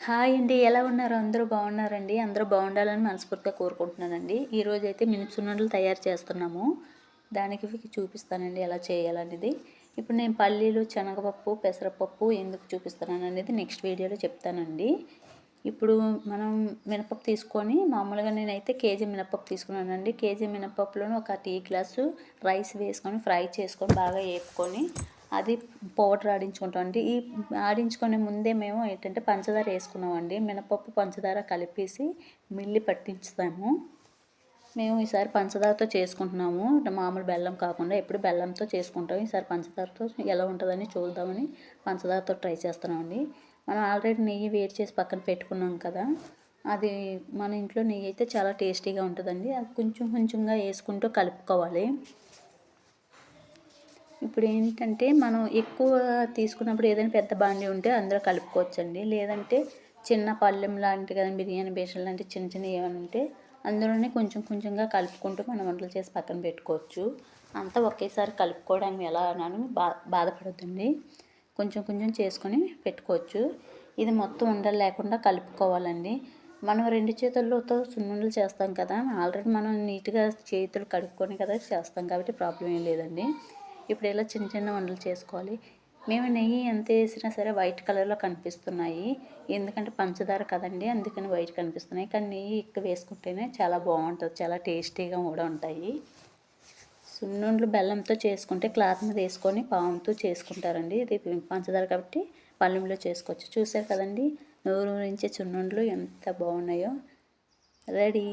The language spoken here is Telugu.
హాయ్ అండి. ఎలా ఉన్నారు? అందరూ బాగున్నారండి. అందరూ బాగుండాలని మనస్ఫూర్తిగా కోరుకుంటున్నానండి. ఈరోజు అయితే మినుసునుండలు తయారు చేస్తున్నాము. దానికి చూపిస్తానండి ఎలా చేయాలనేది. ఇప్పుడు నేను పల్లీలు శనగపప్పు పెసరపప్పు ఎందుకు చూపిస్తున్నాను అనేది నెక్స్ట్ వీడియోలో చెప్తానండి. ఇప్పుడు మనం మినపప్పు తీసుకొని మామూలుగా నేనైతే కేజీ మినపప్పు తీసుకున్నానండి. కేజీ మినపప్పులోని ఒక టీ గ్లాసు రైస్ వేసుకొని ఫ్రై చేసుకొని బాగా వేపుకొని అది పౌడర్ ఆడించుకుంటాం అండి. ఈ ఆడించుకునే ముందే మేము ఏంటంటే పంచదార వేసుకున్నామండి. మినపప్పు పంచదార కలిపేసి మిల్లి పట్టించుతాము. మేము ఈసారి పంచదారతో చేసుకుంటున్నాము. మామూలు బెల్లం కాకుండా ఎప్పుడు బెల్లంతో చేసుకుంటాం. ఈసారి పంచదారతో ఎలా ఉంటుందని చూద్దామని పంచదారతో ట్రై చేస్తున్నామండి. మనం ఆల్రెడీ నెయ్యి వేడి చేసి పక్కన పెట్టుకున్నాం కదా అది మన ఇంట్లో నెయ్యి అయితే చాలా టేస్టీగా ఉంటుందండి. అది కొంచెం కొంచెంగా వేసుకుంటూ కలుపుకోవాలి. ఇప్పుడు ఏంటంటే మనం ఎక్కువ తీసుకున్నప్పుడు ఏదైనా పెద్ద బాండి ఉంటే అందులో కలుపుకోవచ్చండి. లేదంటే చిన్న పళ్ళెం లాంటి కదా బిర్యానీ బేషన్ లాంటి చిన్న చిన్న ఏమైనా ఉంటే అందులోనే కొంచెం కొంచెంగా కలుపుకుంటూ మనం వంటలు చేసి పక్కన పెట్టుకోవచ్చు. అంతా ఒకేసారి కలుపుకోవడానికి ఎలా అన్నాను బా బాధపడద్దండి. కొంచెం కొంచెం చేసుకొని పెట్టుకోవచ్చు. ఇది మొత్తం ఉండలు లేకుండా కలుపుకోవాలండి. మనం రెండు చేతులతో సున్నుండలు చేస్తాం కదా ఆల్రెడీ మనం నీట్గా చేతులు కడుక్కొని కదా చేస్తాం కాబట్టి ప్రాబ్లం ఏం లేదండి. ఇప్పుడు ఇలా చిన్న చిన్న వంటలు చేసుకోవాలి. మేము నెయ్యి ఎంత వేసినా సరే వైట్ కలర్లో కనిపిస్తున్నాయి. ఎందుకంటే పంచదార కదండి అందుకని వైట్ కనిపిస్తున్నాయి. కానీ నెయ్యి ఎక్కువ వేసుకుంటేనే చాలా బాగుంటుంది చాలా టేస్టీగా కూడా ఉంటాయి. సున్నుండ్లు బెల్లంతో చేసుకుంటే క్లాత్ మీద వేసుకొని పాముతో చేసుకుంటారండి. ఇది పంచదార కాబట్టి పళ్ళెంలో చేసుకోవచ్చు. చూసారు కదండి నూరు నుంచి చున్నుండ్లు ఎంత బాగున్నాయో. రెడీ.